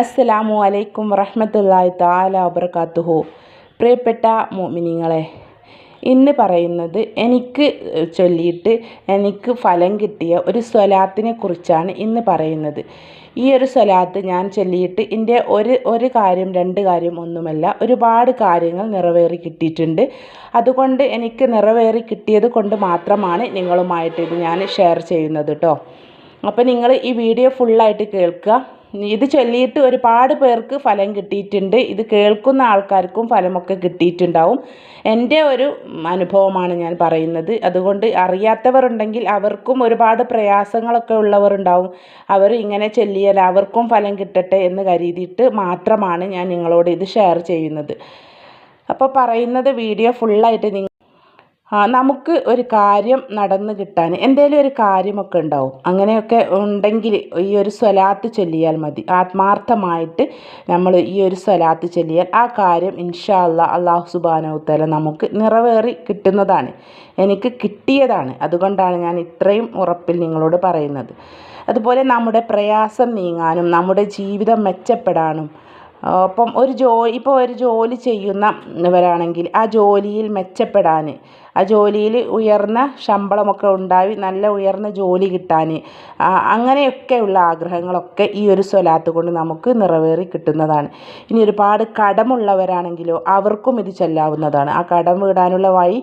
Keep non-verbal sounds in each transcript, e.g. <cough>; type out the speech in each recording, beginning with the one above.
അസ്സലാമു അലൈക്കും വറഹ്മത്തുള്ളാഹി തആല വബറകാതുഹു പ്രിയപ്പെട്ട മുഅ്മിനീങ്ങളെ ഇന്ന് പറയുന്നത് എനിക്ക് ചൊല്ലിയിട്ട് എനിക്ക് ഫലം കിട്ടിയ ഒരു സ്വലാത്തിനെ കുറിച്ചാണ് ഇന്ന് പറയുന്നത്. ഈ ഒരു സ്വലാത്ത് ഞാൻ ചൊല്ലിയിട്ട് എന്റെ ഒരു ഒരു കാര്യം രണ്ട് കാര്യം ഒന്നുമല്ല ഒരുപാട് കാര്യങ്ങൾ നിറവേറി കിട്ടിയിട്ടുണ്ട്. അതുകൊണ്ട് എനിക്ക് നിറവേറി കിട്ടിയത് കൊണ്ട് മാത്രമാണ് നിങ്ങളുമായിട്ട് ഇത് ഞാൻ ഷെയർ ചെയ്യുന്നത് കേട്ടോ അപ്പോൾ നിങ്ങൾ ഈ വീഡിയോ ഫുള്ളായിട്ട് കേൾക്കുക. ഇത് ചൊല്ലിയിട്ട് ഒരുപാട് പേർക്ക് ഫലം കിട്ടിയിട്ടുണ്ട്. ഇത് കേൾക്കുന്ന ആൾക്കാർക്കും ഫലമൊക്കെ കിട്ടിയിട്ടുണ്ടാവും. എന്റെ ഒരു അനുഭവമാണ് ഞാൻ പറയുന്നത്. അതുകൊണ്ട് അറിയാത്തവരുണ്ടെങ്കിൽ അവർക്കും ഒരുപാട് പ്രയാസങ്ങളൊക്കെ ഉള്ളവരുണ്ടാവും. അവർ ഇങ്ങനെ ചൊല്ലിയാൽ അവർക്കും ഫലം കിട്ടട്ടെ എന്ന് കരുതിയിട്ട് മാത്രമാണ് ഞാൻ നിങ്ങളോട് ഇത് ഷെയർ ചെയ്യുന്നത്. അപ്പോൾ പറയുന്നത് വീഡിയോ ഫുള്ളായിട്ട് നിങ്ങൾ നമുക്ക് ഒരു കാര്യം നടന്നു കിട്ടാൻ എന്തെങ്കിലും ഒരു കാര്യമൊക്കെ ഉണ്ടാവും. അങ്ങനെയൊക്കെ ഉണ്ടെങ്കിൽ ഈ ഒരു സ്വലാത്ത് ചൊല്ലിയാൽ മതി. ആത്മാർത്ഥമായിട്ട് നമ്മൾ ഈ ഒരു സ്വലാത്ത് ചൊല്ലിയാൽ ആ കാര്യം ഇൻഷാ അല്ലാ അള്ളാഹു സുബാനവുത്തല നമുക്ക് നിറവേറി കിട്ടുന്നതാണ്. എനിക്ക് കിട്ടിയതാണ്. അതുകൊണ്ടാണ് ഞാൻ ഇത്രയും ഉറപ്പിൽ നിങ്ങളോട് പറയുന്നത്. അതുപോലെ നമ്മുടെ പ്രയാസം നീങ്ങാനും നമ്മുടെ ജീവിതം മെച്ചപ്പെടാനും ഒപ്പം ഒരു ജോ ഇപ്പോൾ ഒരു ജോലി ചെയ്യുന്നവരാണെങ്കിൽ ആ ജോലിയിൽ മെച്ചപ്പെടാൻ ആ ജോലിയിൽ ഉയർന്ന ശമ്പളമൊക്കെ ഉണ്ടായി നല്ല ഉയർന്ന ജോലി കിട്ടാൻ. അങ്ങനെയൊക്കെയുള്ള ആഗ്രഹങ്ങളൊക്കെ ഈ ഒരു സ്വലാത്ത് കൊണ്ട് നമുക്ക് നിറവേറി കിട്ടുന്നതാണ്. ഇനി ഒരുപാട് കടമുള്ളവരാണെങ്കിലോ അവർക്കും ഇത് ചെല്ലാവുന്നതാണ്. ആ കടം വീടാനുള്ള വഴി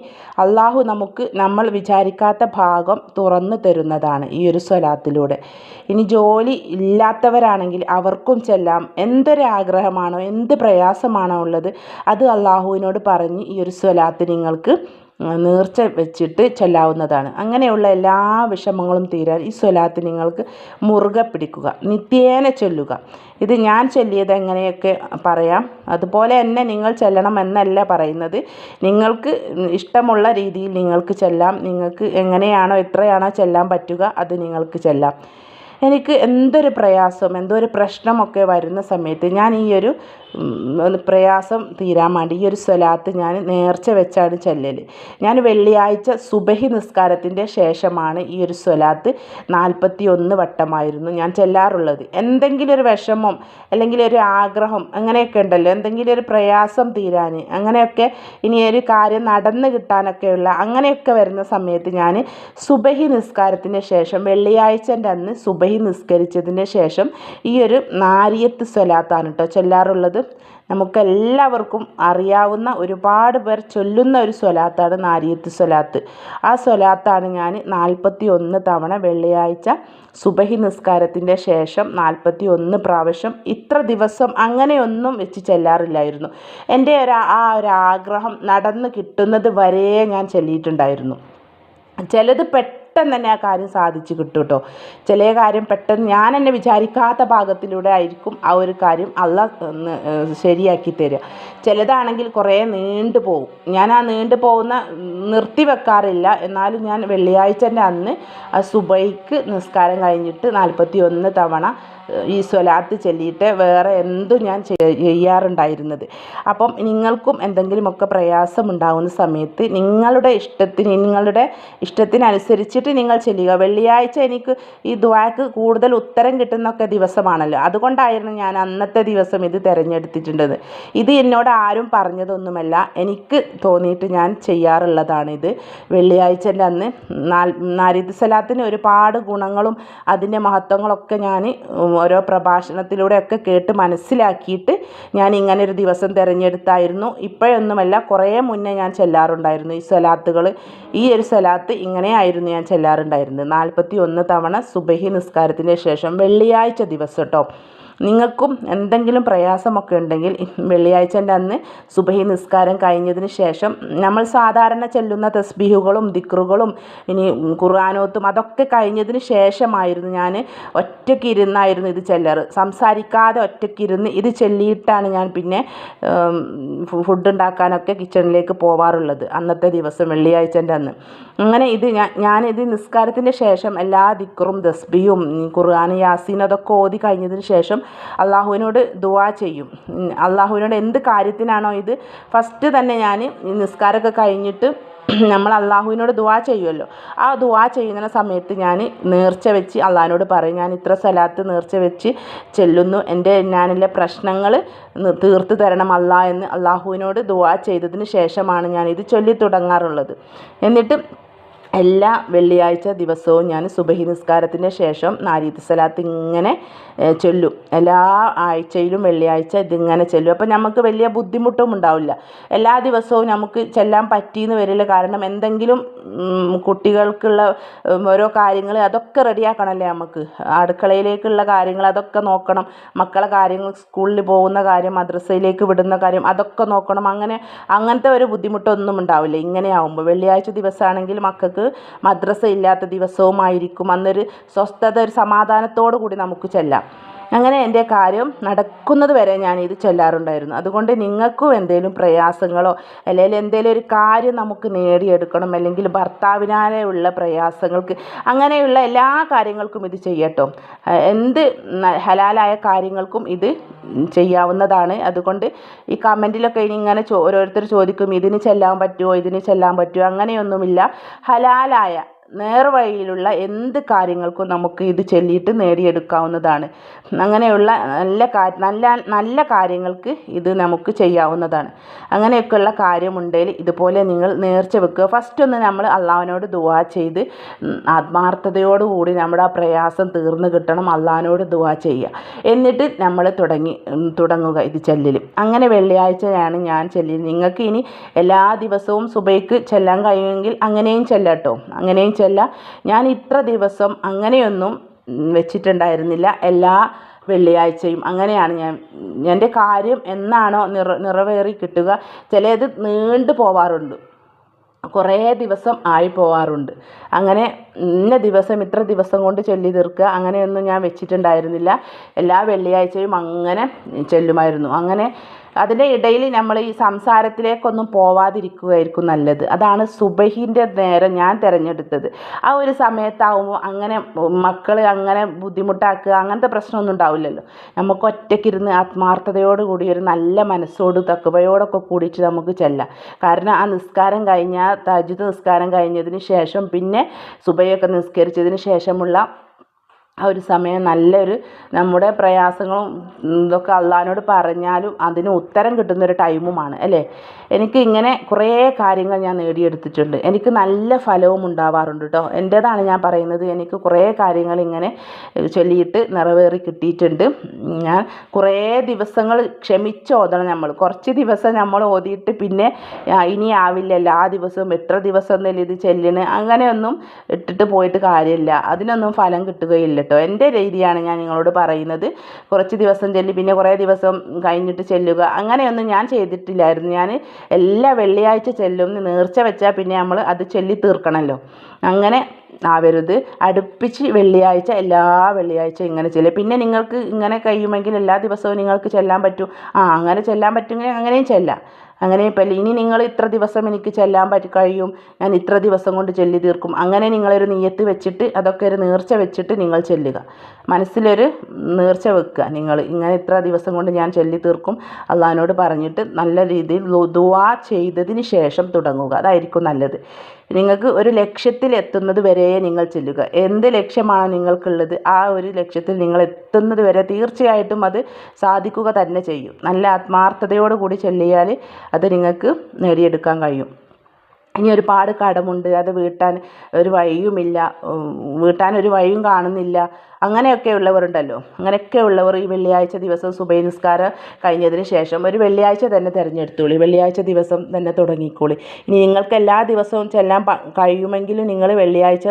അള്ളാഹു നമുക്ക് നമ്മൾ വിചാരിക്കാത്ത ഭാഗം തുറന്നു തരുന്നതാണ് ഈ ഒരു സ്വലാത്തിലൂടെ. ഇനി ജോലി ഇല്ലാത്തവരാണെങ്കിൽ അവർക്കും ചെല്ലാം. എന്തൊരാഗ്രഹമാണോ എന്ത് പ്രയാസമാണോ ഉള്ളത് അത് അള്ളാഹുവിനോട് പറഞ്ഞ് ഈ ഒരു സ്വലാത്ത് നിങ്ങൾക്ക് നേർച്ച വെച്ചിട്ട് ചൊല്ലാവുന്നതാണ്. അങ്ങനെയുള്ള എല്ലാ വിഷമങ്ങളും തീരാൻ ഈ സ്വലാത്ത് നിങ്ങൾക്ക് മുറുകെ പിടിക്കുക. നിത്യേന ചൊല്ലുക. ഇത് ഞാൻ ചൊല്ലിയത് എങ്ങനെയൊക്കെ പറയാം? അതുപോലെ തന്നെ നിങ്ങൾ ചെല്ലണം എന്നല്ല പറയുന്നത്. നിങ്ങൾക്ക് ഇഷ്ടമുള്ള രീതിയിൽ നിങ്ങൾക്ക് ചെല്ലാം. നിങ്ങൾക്ക് എങ്ങനെയാണോ എത്രയാണോ ചെല്ലാൻ പറ്റുക അത് നിങ്ങൾക്ക് ചെല്ലാം. എനിക്ക് എന്തൊരു പ്രയാസം എന്തോ ഒരു പ്രശ്നമൊക്കെ വരുന്ന സമയത്ത് ഞാൻ ഈ ഒരു പ്രയാസം തീരാൻ വേണ്ടി ഈ ഒരു സ്വലാത്ത് ഞാൻ നേർച്ച വെച്ചാണ് ചെല്ലൽ ഞാൻ വെള്ളിയാഴ്ച സുബഹി നിസ്കാരത്തിന്റെ ശേഷമാണ് ഈ ഒരു സ്വലാത്ത് നാൽപ്പത്തി ഒന്ന് വട്ടമായിരുന്നു ഞാൻ ചെല്ലാറുള്ളത്. എന്തെങ്കിലും ഒരു വിഷമം അല്ലെങ്കിൽ ഒരു ആഗ്രഹം അങ്ങനെയൊക്കെ ഉണ്ടല്ലോ. എന്തെങ്കിലും ഒരു പ്രയാസം തീരാൻ അങ്ങനെയൊക്കെ ഇനി ഒരു കാര്യം നടന്നു കിട്ടാനൊക്കെയുള്ള അങ്ങനെയൊക്കെ വരുന്ന സമയത്ത് ഞാൻ സുബഹി നിസ്കാരത്തിന് ശേഷം വെള്ളിയാഴ്ചന്റെ അന്ന് സുബഹി നിസ്കരിച്ചതിന് ശേഷം ഈ ഒരു നാരിയത്ത് സ്വലാത്താണ് കേട്ടോ ചൊല്ലാറുള്ളത്. നമുക്കെല്ലാവർക്കും അറിയാവുന്ന ഒരുപാട് പേർ ചൊല്ലുന്ന ഒരു സ്വലാത്താണ് നാരിയത്ത് സ്വലാത്ത്. ആ സ്വലാത്താണ് ഞാൻ നാൽപ്പത്തി ഒന്ന് തവണ വെള്ളിയാഴ്ച സുബഹി നിസ്കാരത്തിന്റെ ശേഷം നാൽപ്പത്തി ഒന്ന് പ്രാവശ്യം ഇത്ര ദിവസം അങ്ങനെയൊന്നും വെച്ച് ചെല്ലാറില്ലായിരുന്നു. എന്റെ ഒരു ആ ഒരു ആഗ്രഹം നടന്ന് കിട്ടുന്നത് വരെ ഞാൻ ചെല്ലിയിട്ടുണ്ടായിരുന്നു. ചിലത് പെട്ടെന്ന് തന്നെ ആ കാര്യം സാധിച്ചു കിട്ടും കേട്ടോ ചില കാര്യം പെട്ടെന്ന് ഞാൻ എന്നെ വിചാരിക്കാത്ത ഭാഗത്തിലൂടെ ആയിരിക്കും ആ ഒരു കാര്യം അല്ല ശരിയാക്കി തരിക ചിലതാണെങ്കിൽ കുറേ നീണ്ടു പോകും ഞാൻ ആ നീണ്ടു പോകുന്ന നിർത്തി വെക്കാറില്ല. എന്നാലും ഞാൻ വെള്ളിയാഴ്ചന്റെ അന്ന് ആ സുബൈക്ക് നിസ്കാരം കഴിഞ്ഞിട്ട് നാൽപ്പത്തി ഒന്ന് തവണ ഈ സ്വലാത്ത് ചൊല്ലിയിട്ട് വേറെ എന്തും ഞാൻ ചെയ്യാറുണ്ടായിരുന്നത്. അപ്പം നിങ്ങൾക്കും എന്തെങ്കിലുമൊക്കെ പ്രയാസമുണ്ടാകുന്ന സമയത്ത് നിങ്ങളുടെ ഇഷ്ടത്തിന് നിങ്ങളുടെ ഇഷ്ടത്തിനനുസരിച്ചിട്ട് നിങ്ങൾ ചെല്ലുക. വെള്ളിയാഴ്ച എനിക്ക് ഈ ദ്വാക്ക് കൂടുതൽ ഉത്തരം കിട്ടുന്നൊക്കെ ദിവസമാണല്ലോ. അതുകൊണ്ടായിരുന്നു ഞാൻ അന്നത്തെ ദിവസം ഇത് തിരഞ്ഞെടുത്തിട്ടുണ്ടത് ഇത് എന്നോട് ആരും പറഞ്ഞതൊന്നുമല്ല. എനിക്ക് തോന്നിയിട്ട് ഞാൻ ചെയ്യാറുള്ളതാണിത്. വെള്ളിയാഴ്ചന്റെ അന്ന് നാരിദ് സലാത്തിന് ഒരുപാട് ഗുണങ്ങളും അതിന്റെ മഹത്വങ്ങളൊക്കെ ഞാൻ ഓരോ പ്രഭാഷണത്തിലൂടെയൊക്കെ കേട്ട് മനസ്സിലാക്കിയിട്ട് ഞാൻ ഇങ്ങനെ ഒരു ദിവസം തിരഞ്ഞെടുത്തായിരുന്നു. ഇപ്പോഴൊന്നുമല്ല കുറേ മുന്നേ ഞാൻ ചെല്ലാറുണ്ടായിരുന്നു ഈ സലാത്തുകൾ. ഈ ഒരു സലാത്ത് ഇങ്ങനെയായിരുന്നു ഞാൻ ചെല്ലാറുണ്ടായിരുന്നത് നാൽപ്പത്തി ഒന്ന് തവണ സുബഹി നിസ്കാരത്തിന് ശേഷം വെള്ളിയാഴ്ച ദിവസം കേട്ടോ നിങ്ങൾക്കും എന്തെങ്കിലും പ്രയാസമൊക്കെ ഉണ്ടെങ്കിൽ വെള്ളിയാഴ്ചന്റെ അന്ന് സുബഹി നിസ്കാരം കഴിഞ്ഞതിന് ശേഷം നമ്മൾ സാധാരണ ചെല്ലുന്ന തസ്ബീഹുകളും ദിക്റുകളും ഇനി ഖുർആാനോത്തും അതൊക്കെ കഴിഞ്ഞതിന് ശേഷമായിരുന്നു ഞാൻ ഒറ്റയ്ക്ക് ഇരുന്നായിരുന്നു ഇത് ചെല്ലാറ്. സംസാരിക്കാതെ ഒറ്റയ്ക്ക് ഇരുന്ന് ഇത് ചെല്ലിയിട്ടാണ് ഞാൻ പിന്നെ ഫുഡ് ഉണ്ടാക്കാനൊക്കെ കിച്ചണിലേക്ക് പോവാറുള്ളത് അന്നത്തെ ദിവസം വെള്ളിയാഴ്ചന്റെ അന്ന്. അങ്ങനെ ഇത് ഞാൻ ഞാനിത് നിസ്കാരത്തിന്റെ ശേഷം എല്ലാ ദിക്റും തസ്ബിയും ഖുർആൻ യാസീൻ അതൊക്കെ ഓതി കഴിഞ്ഞതിന് ശേഷം അള്ളാഹുവിനോട് ദുവാ ചെയ്യും. അള്ളാഹുവിനോട് എന്ത് കാര്യത്തിനാണോ ഇത്? ഫസ്റ്റ് തന്നെ ഞാൻ നിസ്കാരമൊക്കെ കഴിഞ്ഞിട്ട് <clears throat> നമ്മൾ അള്ളാഹുവിനോട് ദുവാ ചെയ്യുമല്ലോ ആ ദുവാ ചെയ്യുന്ന സമയത്ത് ഞാൻ നേർച്ച വെച്ച് അള്ളാഹിനോട് പറയും ഞാൻ ഇത്ര സ്ഥലത്ത് നേർച്ച വെച്ച് ചെല്ലുന്നു. എന്റെ ഞാനുള്ള പ്രശ്നങ്ങൾ തീർത്ത് തരണം അല്ലാ എന്ന് അള്ളാഹുവിനോട് ദുവാ ചെയ്തതിന് ശേഷമാണ് ഞാനിത് ചൊല്ലി തുടങ്ങാറുള്ളത്. എന്നിട്ട് എല്ലാ വെള്ളിയാഴ്ച ദിവസവും ഞാൻ സുബഹി നിസ്കാരത്തിന് ശേഷം നാരീത്ത് സലാത്ത് ഇങ്ങനെ ചൊല്ലും. എല്ലാ ആഴ്ചയിലും വെള്ളിയാഴ്ച ഇതിങ്ങനെ ചൊല്ലും. അപ്പോൾ നമുക്ക് വലിയ ബുദ്ധിമുട്ടും ഉണ്ടാവില്ല. എല്ലാ ദിവസവും നമുക്ക് ചെല്ലാൻ പറ്റിയെന്ന് വരില്ല. കാരണം എന്തെങ്കിലും കുട്ടികൾക്കുള്ള ഓരോ കാര്യങ്ങൾ അതൊക്കെ റെഡിയാക്കണമല്ലേ നമുക്ക്. അടുക്കളയിലേക്കുള്ള കാര്യങ്ങൾ അതൊക്കെ നോക്കണം. മക്കളെ കാര്യങ്ങൾ സ്കൂളിൽ പോകുന്ന കാര്യം മദ്രസയിലേക്ക് വിടുന്ന കാര്യം അതൊക്കെ നോക്കണം. അങ്ങനെ അങ്ങനത്തെ ഒരു ബുദ്ധിമുട്ടൊന്നും ഉണ്ടാവില്ല. ഇങ്ങനെ ആവുമ്പോൾ വെള്ളിയാഴ്ച ദിവസമാണെങ്കിൽ മക്കൾക്ക് മദ്രസ ഇല്ലാത്ത ദിവസവുമായിരിക്കും. അന്നൊരു സ്വസ്ഥത ഒരു സമാധാനത്തോടു കൂടി നമുക്ക് ചെല്ലാം. അങ്ങനെ എന്റെ കാര്യം നടക്കുന്നത് വരെ ഞാൻ ഇത് ചൊല്ലാറുണ്ടായിരുന്നു. അതുകൊണ്ട് നിങ്ങൾക്കും എന്തെങ്കിലും പ്രയാസങ്ങളോ അല്ലെങ്കിൽ എന്തെങ്കിലും ഒരു കാര്യം നമുക്ക് നേടിയെടുക്കണം അല്ലെങ്കിൽ ഭർത്താവിനാലെ ഉള്ള പ്രയാസങ്ങൾക്ക് അങ്ങനെയുള്ള എല്ലാ കാര്യങ്ങൾക്കും ഇത് ചെയ്യട്ടോ. എന്ത് ഹലാലായ കാര്യങ്ങൾക്കും ഇത് ചെയ്യാവുന്നതാണ്. അതുകൊണ്ട് ഈ കമന്റിലൊക്കെ ഇനി ഇങ്ങനെ ഓരോരുത്തർ ചോദിക്കും ഇതിന് ചെല്ലാൻ പറ്റുമോ ഇതിന് ചെല്ലാൻ പറ്റുമോ അങ്ങനെയൊന്നുമില്ല. ഹലാലായ നേർവഴിയിലുള്ള എന്ത് കാര്യങ്ങൾക്കും നമുക്ക് ഇത് ചൊല്ലിയിട്ട് നേടിയെടുക്കാവുന്നതാണ്. അങ്ങനെയുള്ള നല്ല നല്ല നല്ല കാര്യങ്ങൾക്ക് ഇത് നമുക്ക് ചെയ്യാവുന്നതാണ്. അങ്ങനെയൊക്കെയുള്ള കാര്യമുണ്ടെങ്കിൽ ഇതുപോലെ നിങ്ങൾ നേർച്ച വെക്കുക. ഫസ്റ്റ് ഒന്ന് നമ്മൾ അള്ളാഹുവിനോട് ദുവാ ചെയ്ത് ആത്മാർത്ഥതയോടുകൂടി നമ്മുടെ ആ പ്രയാസം തീർന്നു കിട്ടണം. അള്ളാഹുവിനോട് ദുവാ ചെയ്യുക. എന്നിട്ട് നമ്മൾ തുടങ്ങി തുടങ്ങുക ഇത് ചെല്ലിൽ. അങ്ങനെ വെള്ളിയാഴ്ചയാണ് ഞാൻ ചെല്ലൽ നിങ്ങൾക്ക് ഇനി എല്ലാ ദിവസവും സുബൈക്ക് ചെല്ലാൻ കഴിയുമെങ്കിൽ അങ്ങനെയും ചെല്ലട്ടോ. അങ്ങനെയും ചെല്ല ഞാൻ ഇത്ര ദിവസം അങ്ങനെയൊന്നും വെച്ചിട്ടുണ്ടായിരുന്നില്ല. എല്ലാ വെള്ളിയാഴ്ചയും അങ്ങനെയാണ് ഞാൻ. എന്റെ കാര്യം എന്നാണോ നിറ നിറവേറി കിട്ടുക ചിലത് നീണ്ടു പോവാറുണ്ട്. കുറേ ദിവസം ആയി പോവാറുണ്ട്. അങ്ങനെ ഇന്ന ദിവസം ഇത്ര ദിവസം കൊണ്ട് ചൊല്ലി തീർക്കുക അങ്ങനെയൊന്നും ഞാൻ വെച്ചിട്ടുണ്ടായിരുന്നില്ല. എല്ലാ വെള്ളിയാഴ്ചയും അങ്ങനെ ചെല്ലുമായിരുന്നു. അങ്ങനെ അതിന്റെ ഇടയിൽ നമ്മൾ ഈ സംസാരത്തിലേക്കൊന്നും പോവാതിരിക്കുകയായിരിക്കും നല്ലത്. അതാണ് സുബഹിന്റെ നേരം ഞാൻ തിരഞ്ഞെടുത്തത്. ആ ഒരു സമയത്താവുമ്പോൾ അങ്ങനെ മക്കൾ അങ്ങനെ ബുദ്ധിമുട്ടാക്കുക അങ്ങനത്തെ പ്രശ്നമൊന്നും ഉണ്ടാവില്ലല്ലോ. നമുക്ക് ഒറ്റയ്ക്കിരുന്ന് ആത്മാർത്ഥതയോട് കൂടി ഒരു നല്ല മനസ്സോട് തക്കവയോടൊക്കെ കൂടിയിട്ട് നമുക്ക് ചെല്ലാം. കാരണം ആ നിസ്കാരം കഴിഞ്ഞാൽ തജിദ് നിസ്കാരം കഴിഞ്ഞതിന് ശേഷം പിന്നെ സുബയൊക്കെ നിസ്കരിച്ചതിന് ശേഷമുള്ള ആ ഒരു സമയം നല്ലൊരു നമ്മുടെ പ്രയാസങ്ങളും ഇതൊക്കെ അള്ളഹാനോട് പറഞ്ഞാലും അതിന് ഉത്തരം കിട്ടുന്നൊരു ടൈമുമാണ് അല്ലേ? എനിക്ക് ഇങ്ങനെ കുറേ കാര്യങ്ങൾ ഞാൻ നേടിയെടുത്തിട്ടുണ്ട്. എനിക്ക് നല്ല ഫലവും ഉണ്ടാവാറുണ്ട് കേട്ടോ എന്റേതാണ് ഞാൻ പറയുന്നത് എനിക്ക് കുറേ കാര്യങ്ങൾ ഇങ്ങനെ ചൊല്ലിയിട്ട് നിറവേറി കിട്ടിയിട്ടുണ്ട്. ഞാൻ കുറേ ദിവസങ്ങൾ ക്ഷമിച്ച് ഓതണം നമ്മൾ. കുറച്ച് ദിവസം നമ്മൾ ഓതിയിട്ട് പിന്നെ ഇനി ആവില്ലല്ലോ. ആ ദിവസവും എത്ര ദിവസം എന്നല്ലേ ഇത് ചെല്ലണ്? അങ്ങനെയൊന്നും ഇട്ടിട്ട് പോയിട്ട് കാര്യമില്ല. അതിനൊന്നും ഫലം കിട്ടുകയില്ല കേട്ടോ. എന്റെ രീതിയാണ് ഞാൻ നിങ്ങളോട് പറയുന്നത്. കുറച്ച് ദിവസം ചെല്ലി പിന്നെ കുറേ ദിവസം കഴിഞ്ഞിട്ട് ചെല്ലുക. അങ്ങനെയൊന്നും ഞാൻ ചെയ്തിട്ടില്ലായിരുന്നു. ഞാൻ എല്ലാ വെള്ളിയാഴ്ച ചെല്ലും. നേർച്ച വെച്ചാൽ പിന്നെ നമ്മൾ അത് ചെല്ലി തീർക്കണമല്ലോ അങ്ങനെ ആവരുത്. അടുപ്പിച്ച് വെള്ളിയാഴ്ച എല്ലാ വെള്ളിയാഴ്ച ഇങ്ങനെ ചെല്ലുക പിന്നെ നിങ്ങൾക്ക് ഇങ്ങനെ കഴിയുമെങ്കിൽ എല്ലാ ദിവസവും നിങ്ങൾക്ക് ചെല്ലാൻ പറ്റും. ആ അങ്ങനെ ചെല്ലാൻ പറ്റുമെങ്കിൽ അങ്ങനെയും ചെല്ലാം. അങ്ങനെ ഇപ്പം ഇനി നിങ്ങൾ ഇത്ര ദിവസം എനിക്ക് ചെല്ലാൻ പറ്റി കഴിയും. ഞാൻ ഇത്ര ദിവസം കൊണ്ട് ചൊല്ലി തീർക്കും. അങ്ങനെ നിങ്ങളൊരു നീയത്ത് വെച്ചിട്ട് അതൊക്കെ ഒരു നേർച്ച വെച്ചിട്ട് നിങ്ങൾ ചെല്ലുക. മനസ്സിലൊരു നേർച്ച വെക്കുക. നിങ്ങൾ ഇങ്ങനെ ഇത്ര ദിവസം കൊണ്ട് ഞാൻ ചൊല്ലി തീർക്കും. അള്ളഹാനോട് പറഞ്ഞിട്ട് നല്ല രീതിയിൽ ദുവാ ചെയ്തതിന് ശേഷം തുടങ്ങുക. അതായിരിക്കും നല്ലത്. നിങ്ങൾക്ക് ഒരു ലക്ഷ്യത്തിൽ എത്തുന്നത് വരെ നിങ്ങൾ ചെല്ലുക. എന്ത് ലക്ഷ്യമാണ് നിങ്ങൾക്കുള്ളത്? ആ ഒരു ലക്ഷ്യത്തിൽ നിങ്ങൾ എത്തുന്നത് വരെ തീർച്ചയായിട്ടും അത് സാധിക്കുക തന്നെ ചെയ്യും. നല്ല ആത്മാർത്ഥതയോടു കൂടി ചെല്ലിയാൽ അത് നിങ്ങൾക്ക് നേടിയെടുക്കാൻ കഴിയും. ഇനി ഒരുപാട് കടമുണ്ട് അത് വീട്ടാൻ ഒരു വഴിയുമില്ല വീട്ടാൻ ഒരു വഴിയും കാണുന്നില്ല അങ്ങനെയൊക്കെ ഉള്ളവരുണ്ടല്ലോ അങ്ങനെയൊക്കെ ഉള്ളവർ ഈ വെള്ളിയാഴ്ച ദിവസം സുബൈ നിസ്കാരം കഴിഞ്ഞതിന് ശേഷം ഒരു വെള്ളിയാഴ്ച തന്നെ തിരഞ്ഞെടുത്തോളി വെള്ളിയാഴ്ച ദിവസം തന്നെ തുടങ്ങിക്കോളി. ഇനി നിങ്ങൾക്ക് എല്ലാ ദിവസവും ചെല്ലാൻ കഴിയുമെങ്കിലും നിങ്ങൾ വെള്ളിയാഴ്ച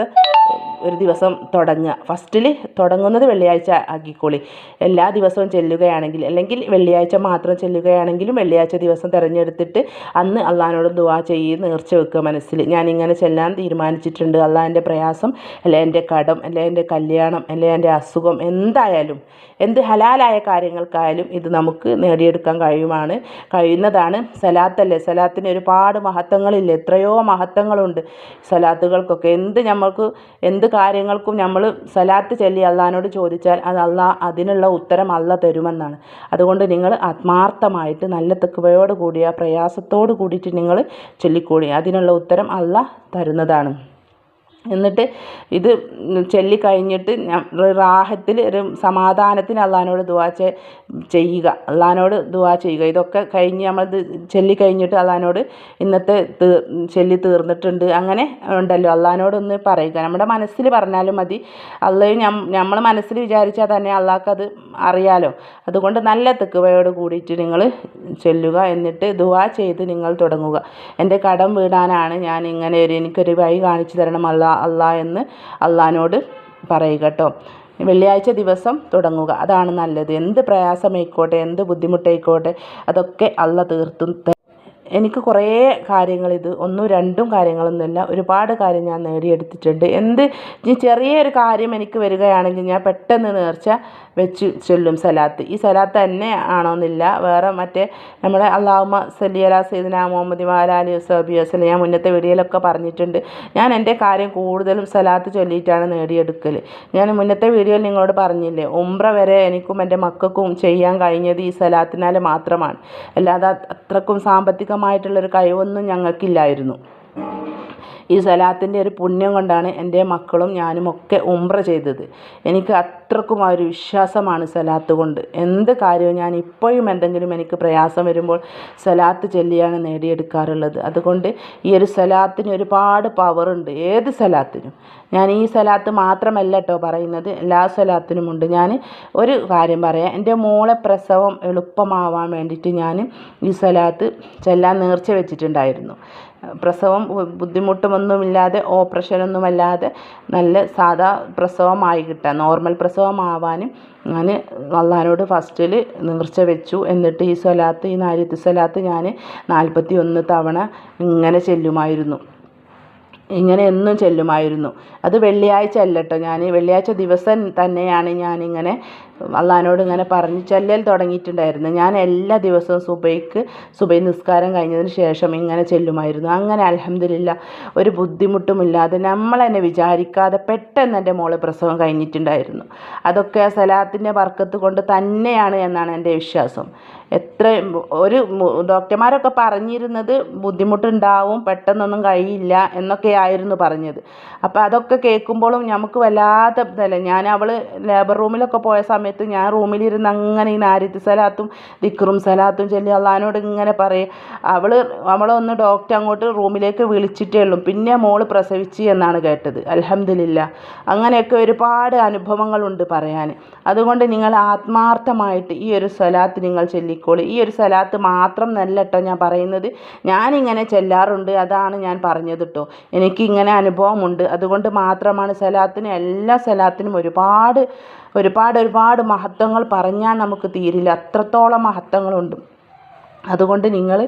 ഒരു ദിവസം തുടങ്ങുക. ഫസ്റ്റിൽ തുടങ്ങുന്നത് വെള്ളിയാഴ്ച ആക്കിക്കോളി. എല്ലാ ദിവസവും ചെല്ലുകയാണെങ്കിൽ അല്ലെങ്കിൽ വെള്ളിയാഴ്ച മാത്രം ചെല്ലുകയാണെങ്കിലും വെള്ളിയാഴ്ച ദിവസം തിരഞ്ഞെടുത്തിട്ട് അന്ന് അള്ളഹാനോട് ദുവാ ചെയ്ത് നേർച്ച വെക്കുക മനസ്സിൽ. ഞാൻ ഇങ്ങനെ ചെല്ലാൻ തീരുമാനിച്ചിട്ടുണ്ട്. അള്ളാഹിന്റെ പ്രയാസം അല്ലെ എന്റെ കടം അല്ലെ എന്റെ കല്യാണം അല്ലെ എന്റെ അസുഖം എന്തായാലും എന്ത് ഹലാലായ കാര്യങ്ങൾക്കായാലും ഇത് നമുക്ക് നേടിയെടുക്കാൻ കഴിയുമാണ്. കഴിയുന്നതാണ് സലാത്തല്ലേ? സലാത്തിന് ഒരുപാട് മഹത്വങ്ങളില്ല? എത്രയോ മഹത്വങ്ങളുണ്ട്. സലാത്തുകൾക്കൊക്കെ എന്ത് നമുക്ക് എന്ത് കാര്യങ്ങൾക്കും നമ്മൾ സലാത്ത് ചൊല്ലി അള്ളഹാനോട് ചോദിച്ചാൽ അത് അള്ളാ അതിനുള്ള ഉത്തരം അല്ല തരുമെന്നാണ്. അതുകൊണ്ട് നിങ്ങൾ ആത്മാർത്ഥമായിട്ട് നല്ല തെക്കുവയോട് കൂടിയ പ്രയാസത്തോട് കൂടിയിട്ട് നിങ്ങൾ ചൊല്ലിക്കൂടി. അതിനുള്ള ഉത്തരം അല്ല തരുന്നതാണ്. എന്നിട്ട് ഇത് ചൊല്ലി കഴിഞ്ഞിട്ട് റാഹത്തിൽ ഒരു സമാധാനത്തിന് അള്ളഹാനോട് ദുആ ചെയ്യുക. അള്ളഹാനോട് ദുവാ ചെയ്യുക. ഇതൊക്കെ കഴിഞ്ഞ് നമ്മളിത് ചൊല്ലി കഴിഞ്ഞിട്ട് അള്ളഹാനോട് ഇന്നത്തെ ചൊല്ലി തീർന്നിട്ടുണ്ട്. അങ്ങനെ ഉണ്ടല്ലോ. അള്ളഹാനോടൊന്ന് പറയുക. നമ്മുടെ മനസ്സിൽ പറഞ്ഞാലും മതി. അള്ളയും നമ്മൾ മനസ്സിൽ വിചാരിച്ചാൽ തന്നെ അള്ളാഹ്ക്കത് അറിയാലോ. അതുകൊണ്ട് നല്ല തെക്കുവയോട് കൂടിയിട്ട് നിങ്ങൾ ചൊല്ലുക. എന്നിട്ട് ദുവാ ചെയ്ത് നിങ്ങൾ തുടങ്ങുക. എന്റെ കടം വീടാനാണ് ഞാൻ ഇങ്ങനെ ഒരു എനിക്കൊരു വഴി കാണിച്ചു തരണം അള്ളാ അള്ളാ എന്ന് അള്ളഹാനോട് പറയുക കേട്ടോ. വെള്ളിയാഴ്ച ദിവസം തുടങ്ങുക. അതാണ് നല്ലത്. എന്ത് പ്രയാസമായിക്കോട്ടെ എന്ത് ബുദ്ധിമുട്ടായിക്കോട്ടെ അതൊക്കെ അള്ള തീർത്തും എനിക്ക് കുറേ കാര്യങ്ങൾ ഇത് ഒന്നും രണ്ടും കാര്യങ്ങളൊന്നുമല്ല. ഒരുപാട് കാര്യം ഞാൻ നേടിയെടുത്തിട്ടുണ്ട്. എന്ത് ചെറിയൊരു കാര്യം എനിക്ക് വരികയാണെങ്കിൽ ഞാൻ പെട്ടെന്ന് നേർച്ച വെച്ച് ചൊല്ലും സലാത്ത്. ഈ സലാത്ത് തന്നെ ആണോന്നില്ല. വേറെ മറ്റേ നമ്മുടെ അള്ളാഹുമ സല്ലി അല സൈദിന മുഹമ്മദ് വാലാലി സബി ഞാൻ മുന്നത്തെ വീഡിയോയിലൊക്കെ പറഞ്ഞിട്ടുണ്ട്. ഞാൻ എന്റെ കാര്യം കൂടുതലും സലാത്ത് ചൊല്ലിയിട്ടാണ് നേടിയെടുക്കൽ ഞാൻ മുന്നത്തെ വീഡിയോയിൽ നിങ്ങളോട് പറഞ്ഞില്ലേ ഉംറ വരെ എനിക്കും എന്റെ മക്കൾക്കും ചെയ്യാൻ കഴിഞ്ഞത് ഈ സലാത്തിനാൽ മാത്രമാണ്. അല്ലാതെ അത്രക്കും സാമ്പത്തികമായിട്ടുള്ളൊരു കഴിവൊന്നും ഞങ്ങൾക്കില്ലായിരുന്നു. ഈ സലാത്തിന്റെ ഒരു പുണ്യം കൊണ്ടാണ് എന്റെ മക്കളും ഞാനും ഒക്കെ ഉംറ ചെയ്തത്. എനിക്ക് അത്രക്കും ആ ഒരു വിശ്വാസമാണ് സലാത്ത് കൊണ്ട്. എന്ത് കാര്യവും ഞാൻ ഇപ്പോഴും എന്തെങ്കിലും എനിക്ക് പ്രയാസം വരുമ്പോൾ സലാത്ത് ചൊല്ലിയാണ് നേടിയെടുക്കാറുള്ളത്. അതുകൊണ്ട് ഈ ഒരു സലാത്തിന് ഒരുപാട് പവറുണ്ട് ഏത് സലാത്തിനും. ഞാൻ ഈ സലാത്ത് മാത്രമല്ല കേട്ടോ പറയുന്നത്. എല്ലാ സലാത്തിനുമുണ്ട് ഞാൻ ഒരു കാര്യം പറയാം. എന്റെ മോളെ പ്രസവം എളുപ്പമാവാൻ വേണ്ടിയിട്ട് ഞാൻ ഈ സലാത്ത് ചെല്ലാൻ നേർച്ച വെച്ചിട്ടുണ്ടായിരുന്നു. പ്രസവം ബുദ്ധിമുട്ടുമൊന്നുമില്ലാതെ ഓപ്പറേഷനൊന്നുമല്ലാതെ നല്ല സാധാ പ്രസവമായി കിട്ടാൻ നോർമൽ പ്രസവമാവാനും ഞാൻ അള്ളഹാനോട് ഫസ്റ്റിൽ നിർച്ച വെച്ചു. എന്നിട്ട് ഈ സ്വലാത്ത് ഈ നാരിയത്ത് സ്വലാത്ത് ഞാൻ നാൽപ്പത്തി ഒന്ന് തവണ ഇങ്ങനെ ചെല്ലുമായിരുന്നു. ഇങ്ങനെ എന്നും ചെല്ലുമായിരുന്നു. അത് വെള്ളിയാഴ്ച അല്ല കേട്ടോ. ഞാൻ വെള്ളിയാഴ്ച ദിവസം തന്നെയാണ് ഞാനിങ്ങനെ അള്ളഹാനോട് ഇങ്ങനെ പറഞ്ഞ് ചൊല്ലൽ തുടങ്ങിയിട്ടുണ്ടായിരുന്നു. ഞാൻ എല്ലാ ദിവസവും സുബൈക്ക് സുബൈ നിസ്കാരം കഴിഞ്ഞതിന് ശേഷം ഇങ്ങനെ ചെല്ലുമായിരുന്നു. അങ്ങനെ അലഹമില്ല ഒരു ബുദ്ധിമുട്ടുമില്ലാതെ നമ്മൾ തന്നെ വിചാരിക്കാതെ പെട്ടെന്ന് എന്റെ മോളെ പ്രസവം കഴിഞ്ഞിട്ടുണ്ടായിരുന്നു. അതൊക്കെ ആ സലാത്തിന്റെ വർക്കത്ത് കൊണ്ട് തന്നെയാണ് എന്നാണ് എന്റെ വിശ്വാസം. എത്ര ഒരു ഡോക്ടർമാരൊക്കെ പറഞ്ഞിരുന്നത് ബുദ്ധിമുട്ടുണ്ടാവും പെട്ടെന്നൊന്നും കഴിയില്ല എന്നൊക്കെയായിരുന്നു പറഞ്ഞത്. അപ്പോൾ അതൊക്കെ കേൾക്കുമ്പോഴും നമുക്ക് വല്ലാത്ത ഞാൻ അവൾ ലേബർ റൂമിലൊക്കെ പോയ സമയത്ത് ഞാൻ റൂമിലിരുന്ന് അങ്ങനെ ഈ നാരിത്ത് സലാത്തും ദിക്റും സലാത്തും ചൊല്ലി അള്ളഹാനോട് ഇങ്ങനെ പറയും. അവൾ അവളൊന്ന് ഡോക്ടർ അങ്ങോട്ട് റൂമിലേക്ക് വിളിച്ചിട്ടേ ഉള്ളൂ. പിന്നെ മോൾ പ്രസവിച്ച് എന്നാണ് കേട്ടത്. അലഹമില്ല അങ്ങനെയൊക്കെ ഒരുപാട് അനുഭവങ്ങളുണ്ട് പറയാൻ. അതുകൊണ്ട് നിങ്ങൾ ആത്മാർത്ഥമായിട്ട് ഈ ഒരു സലാത്ത് നിങ്ങൾ ചൊല്ലിക്കോളൂ. ഈ ഒരു സലാത്ത് മാത്രം നല്ല കേട്ടോ ഞാൻ പറയുന്നത്. ഞാനിങ്ങനെ ചെല്ലാറുണ്ട്. അതാണ് ഞാൻ പറഞ്ഞത് കേട്ടോ. എനിക്കിങ്ങനെ അനുഭവമുണ്ട്. അതുകൊണ്ട് മാത്രമാണ് സലാത്തിന് എല്ലാ സലാത്തിനും ഒരുപാട് ഒരുപാട് ഒരുപാട് മഹത്വങ്ങൾ പറഞ്ഞാൽ നമുക്ക് തീരില്ല. അത്രത്തോളം മഹത്വങ്ങളുണ്ട്. അതുകൊണ്ട് നിങ്ങൾ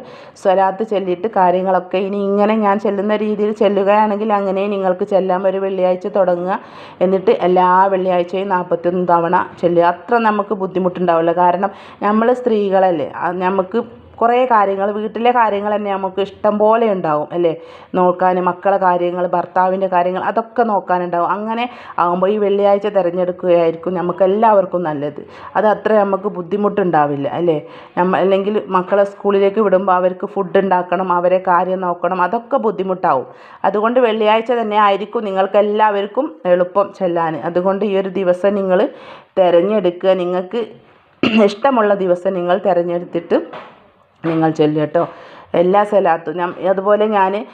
സ്വലാത്ത് ചൊല്ലിയിട്ട് കാര്യങ്ങളൊക്കെ ഇനി ഇങ്ങനെ ഞാൻ ചെല്ലുന്ന രീതിയിൽ ചെല്ലുകയാണെങ്കിൽ അങ്ങനെ നിങ്ങൾക്ക് ചെല്ലാൻ ഒരു വെള്ളിയാഴ്ച തുടങ്ങുക. എന്നിട്ട് എല്ലാ വെള്ളിയാഴ്ചയും നാൽപ്പത്തൊന്ന് തവണ ചെല്ലുക. അത്ര നമുക്ക് ബുദ്ധിമുട്ടുണ്ടാവില്ല. കാരണം നമ്മൾ സ്ത്രീകളല്ലേ. നമുക്ക് കുറേ കാര്യങ്ങൾ വീട്ടിലെ കാര്യങ്ങൾ തന്നെ നമുക്ക് ഇഷ്ടം പോലെ ഉണ്ടാവും അല്ലേ? നോക്കാൻ മക്കളെ കാര്യങ്ങൾ ഭർത്താവിന്റെ കാര്യങ്ങൾ അതൊക്കെ നോക്കാനുണ്ടാവും. അങ്ങനെ ആകുമ്പോൾ ഈ വെള്ളിയാഴ്ച തിരഞ്ഞെടുക്കുകയായിരിക്കും നമുക്ക് എല്ലാവർക്കും നല്ലത്. അത് അത്ര നമുക്ക് ബുദ്ധിമുട്ടുണ്ടാവില്ല അല്ലേ? നമ്മ അല്ലെങ്കിൽ മക്കളെ സ്കൂളിലേക്ക് വിടുമ്പോൾ അവർക്ക് ഫുഡ് ഉണ്ടാക്കണം അവരെ കാര്യം നോക്കണം അതൊക്കെ ബുദ്ധിമുട്ടാവും. അതുകൊണ്ട് വെള്ളിയാഴ്ച തന്നെ ആയിരിക്കും നിങ്ങൾക്ക് എല്ലാവർക്കും എളുപ്പം ചെല്ലാൻ. അതുകൊണ്ട് ഈ ഒരു ദിവസം നിങ്ങൾ തിരഞ്ഞെടുക്കുക. നിങ്ങൾക്ക് ഇഷ്ടമുള്ള ദിവസം നിങ്ങൾ തിരഞ്ഞെടുത്തിട്ട് നിങ്ങൾ ചൊല്ലുക എല്ലാ സലാത്തും ഞാൻ അതുപോലെ ഞാൻ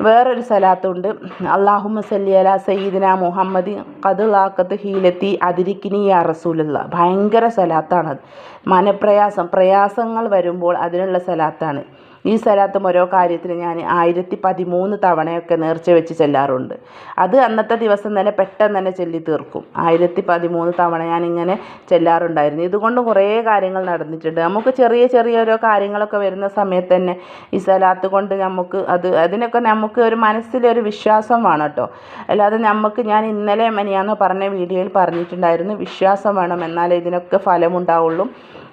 വേറൊരു സലാത്തുണ്ട്. അള്ളാഹുമ സല്ലി അല സയ്യിദിന മുഹമ്മദ് കതുലാക്കത്ത് ഹീലത്തി അതിരിക്കിനി യാ റസൂലുള്ള. ഭയങ്കര സലാത്താണത്. മനപ്രയാസം പ്രയാസങ്ങൾ വരുമ്പോൾ അതിനുള്ള സലാത്താണ്. ഈ സ്ഥലത്തും ഓരോ കാര്യത്തിന് ഞാൻ ആയിരത്തി പതിമൂന്ന് തവണയൊക്കെ നേർച്ച വെച്ച് ചെല്ലാറുണ്ട്. അത് അന്നത്തെ ദിവസം തന്നെ പെട്ടെന്ന് തന്നെ ചൊല്ലി തീർക്കും. ആയിരത്തി പതിമൂന്ന് തവണ ഞാനിങ്ങനെ ചെല്ലാറുണ്ടായിരുന്നു. ഇതുകൊണ്ട് കുറേ കാര്യങ്ങൾ നടന്നിട്ടുണ്ട്. നമുക്ക് ചെറിയ ചെറിയ ഓരോ കാര്യങ്ങളൊക്കെ വരുന്ന സമയത്ത് തന്നെ ഈ സ്ഥലത്ത് കൊണ്ട് നമുക്ക് അത് അതിനൊക്കെ നമുക്ക് ഒരു മനസ്സിലൊരു വിശ്വാസം വേണം കേട്ടോ. അല്ലാതെ നമുക്ക് ഞാൻ ഇന്നലെ മനിയാന്ന് പറഞ്ഞ വീഡിയോയിൽ പറഞ്ഞിട്ടുണ്ടായിരുന്നു വിശ്വാസം വേണം എന്നാലേ ഇതിനൊക്കെ ഫലമുണ്ടാവുള്ളൂ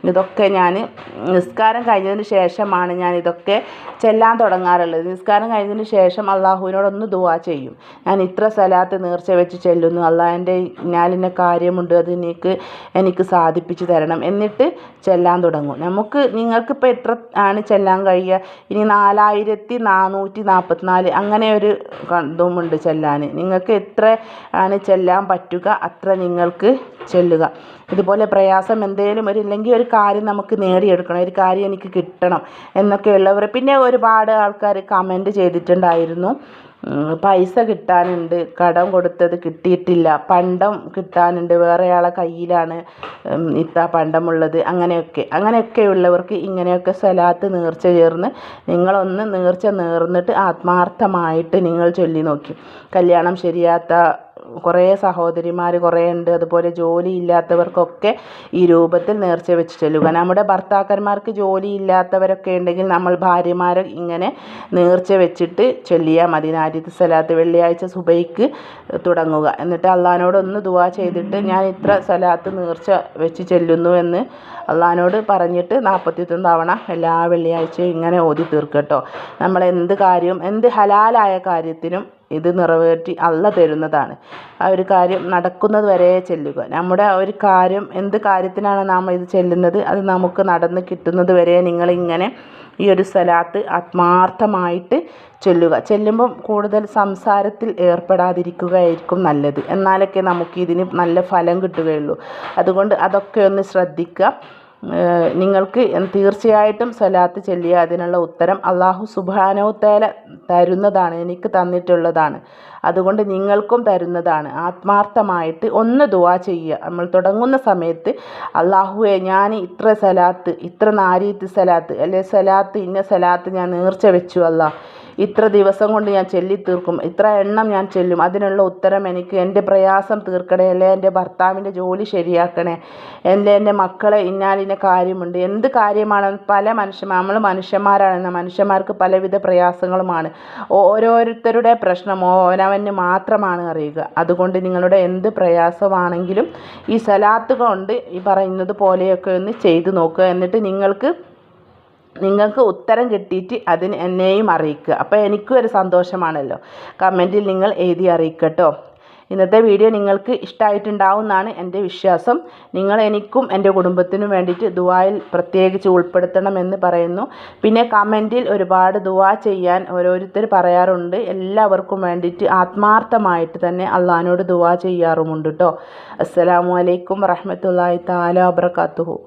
ഇതൊക്കെ ഞാൻ നിസ്കാരം കഴിഞ്ഞതിന് ശേഷമാണ് ഞാൻ ഇതൊക്കെ ചെല്ലാൻ തുടങ്ങാറുള്ളത്. നിസ്കാരം കഴിഞ്ഞതിന് ശേഷം അള്ളാഹുവിനോടൊന്ന് ദുവാ ചെയ്യും. ഞാൻ ഇത്ര സ്ഥലത്ത് നേർച്ച വെച്ച് ചെല്ലുന്നു. അള്ളാഹിന്റെ ഇന്നാലിന്ന കാര്യമുണ്ട് അത് എനിക്ക് എനിക്ക് സാധിപ്പിച്ചു തരണം എന്നിട്ട് ചെല്ലാൻ തുടങ്ങും. നമുക്ക് നിങ്ങൾക്കിപ്പോൾ എത്ര ആണ് ചെല്ലാൻ കഴിയുക? ഇനി നാലായിരത്തി നാനൂറ്റി നാൽപ്പത്തിനാല് അങ്ങനെ ഒരു ഇതുമുണ്ട് ചെല്ലാൻ. നിങ്ങൾക്ക് എത്ര ആണ് ചെല്ലാൻ പറ്റുക? അത്ര നിങ്ങൾക്ക് ചെല്ലുക. ഇതുപോലെ പ്രയാസം എന്തെങ്കിലും ഒരു ഇല്ലെങ്കിൽ ഒരു കാര്യം നമുക്ക് നേടിയെടുക്കണം ഒരു കാര്യം എനിക്ക് കിട്ടണം എന്നൊക്കെയുള്ളവർ പിന്നെ ഒരുപാട് ആൾക്കാർ കമന്റ് ചെയ്തിട്ടുണ്ടായിരുന്നു. പൈസ കിട്ടാനുണ്ട് കടം കൊടുത്തത് കിട്ടിയിട്ടില്ല പണ്ടം കിട്ടാനുണ്ട് വേറെയാളെ കയ്യിലാണ് ഇത്ത പണ്ടമുള്ളത് അങ്ങനെയൊക്കെ. അങ്ങനെയൊക്കെയുള്ളവർക്ക് ഇങ്ങനെയൊക്കെ സ്വലാത്ത് നേർച്ച ചേർന്ന് നിങ്ങളൊന്ന് നേർച്ച നേർന്നിട്ട് ആത്മാർത്ഥമായിട്ട് നിങ്ങൾ ചൊല്ലി നോക്കി. കല്യാണം ശരിയാത്ത കുറേ സഹോദരിമാർ കുറേ ഉണ്ട്. അതുപോലെ ജോലി ഇല്ലാത്തവർക്കൊക്കെ ഈ രൂപത്തിൽ നേർച്ച വെച്ച് ചെല്ലുക. നമ്മുടെ ഭർത്താക്കന്മാർക്ക് ജോലി ഇല്ലാത്തവരൊക്കെ ഉണ്ടെങ്കിൽ നമ്മൾ ഭാര്യമാർ ഇങ്ങനെ നേർച്ച വെച്ചിട്ട് ചൊല്ലിയാൽ മതി. നാരിത്ത് സലാത്ത് വെള്ളിയാഴ്ച സുബൈക്ക് തുടങ്ങുക. എന്നിട്ട് അള്ളഹാനോട് ഒന്ന് ദുവാ ചെയ്തിട്ട് ഞാൻ ഇത്ര സലാത്ത് നേർച്ച വെച്ച് ചെല്ലുന്നു എന്ന് അള്ളഹാനോട് പറഞ്ഞിട്ട് നാൽപ്പത്തിയൊന്ന് തവണ എല്ലാ വെള്ളിയാഴ്ചയും ഇങ്ങനെ ഓതി തീർക്കട്ടോ നമ്മൾ എന്ത് കാര്യവും എന്ത് ഹലാലായ കാര്യത്തിനും ഇത് നിറവേറ്റി അള്ള തരുന്നതാണ്. ആ ഒരു കാര്യം നടക്കുന്നത് വരെ ചെല്ലുക. നമ്മുടെ ആ ഒരു കാര്യം എന്ത് കാര്യത്തിനാണ് നാം ഇത് ചെല്ലുന്നത്? അത് നമുക്ക് നടന്ന് കിട്ടുന്നത് വരെ നിങ്ങളിങ്ങനെ ഈ ഒരു സ്ഥലത്ത് ആത്മാർത്ഥമായിട്ട് ചൊല്ലുക. ചെല്ലുമ്പം കൂടുതൽ സംസാരത്തിൽ ഏർപ്പെടാതിരിക്കുകയായിരിക്കും നല്ലത്. എന്നാലൊക്കെ നമുക്ക് ഇതിന് നല്ല ഫലം കിട്ടുകയുള്ളൂ. അതുകൊണ്ട് അതൊക്കെ ഒന്ന് ശ്രദ്ധിക്കുക. നിങ്ങൾക്ക് തീർച്ചയായിട്ടും സ്വലാത്ത് ചൊല്ലിയ അതിനുള്ള ഉത്തരം അള്ളാഹു സുബാനോത്തേല തരുന്നതാണ് എനിക്ക് തന്നിട്ടുള്ളതാണ്. അതുകൊണ്ട് നിങ്ങൾക്കും തരുന്നതാണ്. ആത്മാർത്ഥമായിട്ട് ഒന്ന് ദുവാ ചെയ്യുക. നമ്മൾ തുടങ്ങുന്ന സമയത്ത് അള്ളാഹുവെ ഞാൻ ഇത്ര സലാത്ത് ഇത്ര നാരീത്ത് സലാത്ത് അല്ലെ സലാത്ത് ഇന്ന സലാത്ത് ഞാൻ നേർച്ച വെച്ചു അല്ലാ ഇത്ര ദിവസം കൊണ്ട് ഞാൻ ചൊല്ലിത്തീർക്കും ഇത്ര എണ്ണം ഞാൻ ചെല്ലും. അതിനുള്ള ഉത്തരം എനിക്ക് എന്റെ പ്രയാസം തീർക്കണേ. അല്ലെ? എന്റെ ഭർത്താവിന്റെ ജോലി ശരിയാക്കണേ. എന്റെ എന്റെ മക്കളെ ഇന്നാലിന്ന കാര്യമുണ്ട്. എന്ത് കാര്യമാണ്? പല മനുഷ്യ നമ്മൾ മനുഷ്യന്മാരാണെന്ന്. മനുഷ്യന്മാർക്ക് പലവിധ പ്രയാസങ്ങളുമാണ്. ഓരോരുത്തരുടെ പ്രശ്നം ഓനവന് മാത്രമാണ് അറിയുക. അതുകൊണ്ട് നിങ്ങളുടെ എന്ത് പ്രയാസമാണെങ്കിലും ഈ സലാത്ത് കൊണ്ട് ഈ പറയുന്നത് പോലെയൊക്കെ ഒന്ന് ചെയ്തു നോക്കുക. എന്നിട്ട് നിങ്ങൾക്ക് നിങ്ങൾക്ക് ഉത്തരം കിട്ടിയിട്ട് അതിന് എന്നെയും അറിയിക്കുക. അപ്പോൾ എനിക്കും ഒരു സന്തോഷമാണല്ലോ. കമന്റിൽ നിങ്ങൾ എഴുതി അറിയിക്കട്ടോ. ഇന്നത്തെ വീഡിയോ നിങ്ങൾക്ക് ഇഷ്ടമായിട്ടുണ്ടാവും എന്നാണ് എന്റെ വിശ്വാസം. നിങ്ങൾ എനിക്കും എന്റെ കുടുംബത്തിനും വേണ്ടിയിട്ട് ദുവായിൽ പ്രത്യേകിച്ച് ഉൾപ്പെടുത്തണമെന്ന് പറയുന്നു. പിന്നെ കമന്റിൽ ഒരുപാട് ദുവാ ചെയ്യാൻ ഓരോരുത്തർ പറയാറുണ്ട്. എല്ലാവർക്കും വേണ്ടിയിട്ട് ആത്മാർത്ഥമായിട്ട് തന്നെ അള്ളഹാനോട് ദുവാ ചെയ്യാറുമുണ്ട് കേട്ടോ. അസ്സലാമു അലൈക്കും വറഹമത്തല്ലാഹി താല വബർക്കാത്തുഹു